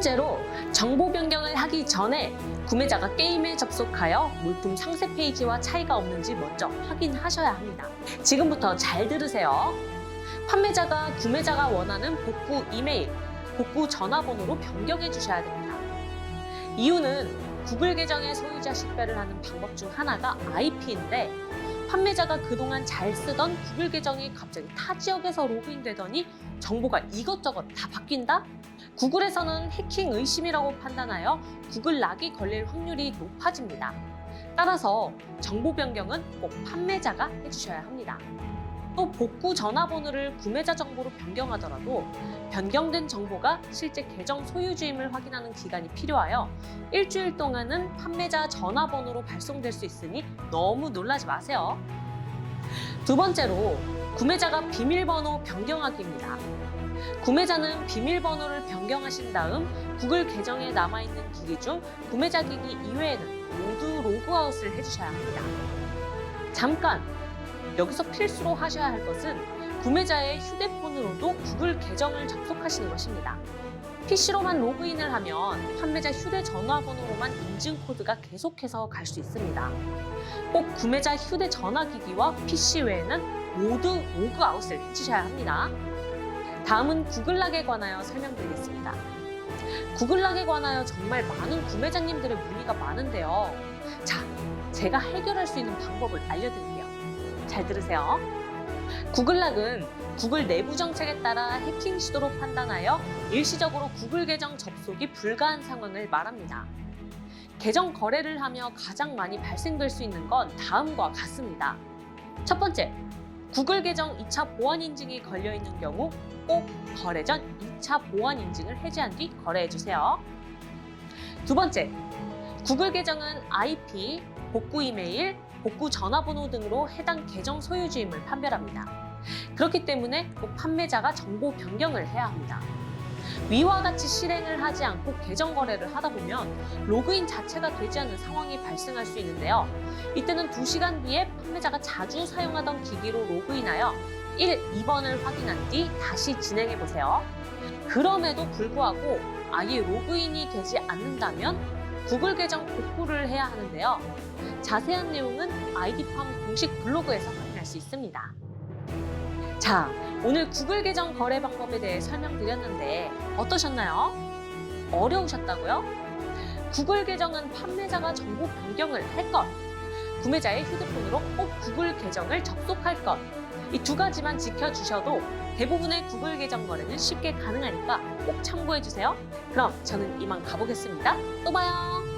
번째로 정보 변경을 하기 전에 구매자가 게임에 접속하여 물품 상세 페이지와 차이가 없는지 먼저 확인하셔야 합니다. 지금부터 잘 들으세요. 판매자가 구매자가 원하는 복구 이메일, 복구 전화번호로 변경해 주셔야 됩니다. 이유는 구글 계정의 소유자 식별을 하는 방법 중 하나가 IP인데 판매자가 그동안 잘 쓰던 구글 계정이 갑자기 타 지역에서 로그인되더니 정보가 이것저것 다 바뀐다? 구글에서는 해킹 의심이라고 판단하여 구글 락이 걸릴 확률이 높아집니다. 따라서 정보 변경은 꼭 판매자가 해주셔야 합니다. 또 복구 전화번호를 구매자 정보로 변경하더라도 변경된 정보가 실제 계정 소유주임을 확인하는 기간이 필요하여 일주일 동안은 판매자 전화번호로 발송될 수 있으니 너무 놀라지 마세요. 두 번째로 구매자가 비밀번호 변경하기입니다. 구매자는 비밀번호를 변경하신 다음 구글 계정에 남아있는 기기 중 구매자 기기 이외에는 모두 로그아웃을 해주셔야 합니다. 잠깐! 여기서 필수로 하셔야 할 것은 구매자의 휴대폰으로도 구글 계정을 접속하시는 것입니다. PC로만 로그인을 하면 판매자 휴대전화번호로만 인증 코드가 계속해서 갈 수 있습니다. 꼭 구매자 휴대전화기기와 PC 외에는 모두 로그아웃을 해주셔야 합니다. 다음은 구글락에 관하여 설명드리겠습니다. 구글락에 관하여 정말 많은 구매자님들의 문의가 많은데요. 자, 제가 해결할 수 있는 방법을 알려드릴게요. 잘 들으세요. 구글락은 구글 내부 정책에 따라 해킹 시도로 판단하여 일시적으로 구글 계정 접속이 불가한 상황을 말합니다. 계정 거래를 하며 가장 많이 발생될 수 있는 건 다음과 같습니다. 첫 번째, 구글 계정 2차 보안 인증이 걸려 있는 경우 꼭 거래 전 2차 보안 인증을 해제한 뒤 거래해 주세요. 두 번째, 구글 계정은 IP, 복구 이메일, 복구 전화번호 등으로 해당 계정 소유주임을 판별합니다. 그렇기 때문에 꼭 판매자가 정보 변경을 해야 합니다. 위와 같이 실행을 하지 않고 계정 거래를 하다 보면 로그인 자체가 되지 않는 상황이 발생할 수 있는데요. 이때는 2시간 뒤에 판매자가 자주 사용하던 기기로 로그인하여 1, 2번을 확인한 뒤 다시 진행해 보세요. 그럼에도 불구하고 아예 로그인이 되지 않는다면 구글 계정 복구를 해야 하는데요. 자세한 내용은 아이디팜 공식 블로그에서 확인할 수 있습니다. 자, 오늘 구글 계정 거래 방법에 대해 설명드렸는데 어떠셨나요? 어려우셨다고요? 구글 계정은 판매자가 정보 변경을 할 것, 구매자의 휴대폰으로 꼭 구글 계정을 접속할 것, 이 두 가지만 지켜주셔도 대부분의 구글 계정 거래는 쉽게 가능하니까 꼭 참고해주세요. 그럼 저는 이만 가보겠습니다. 또 봐요.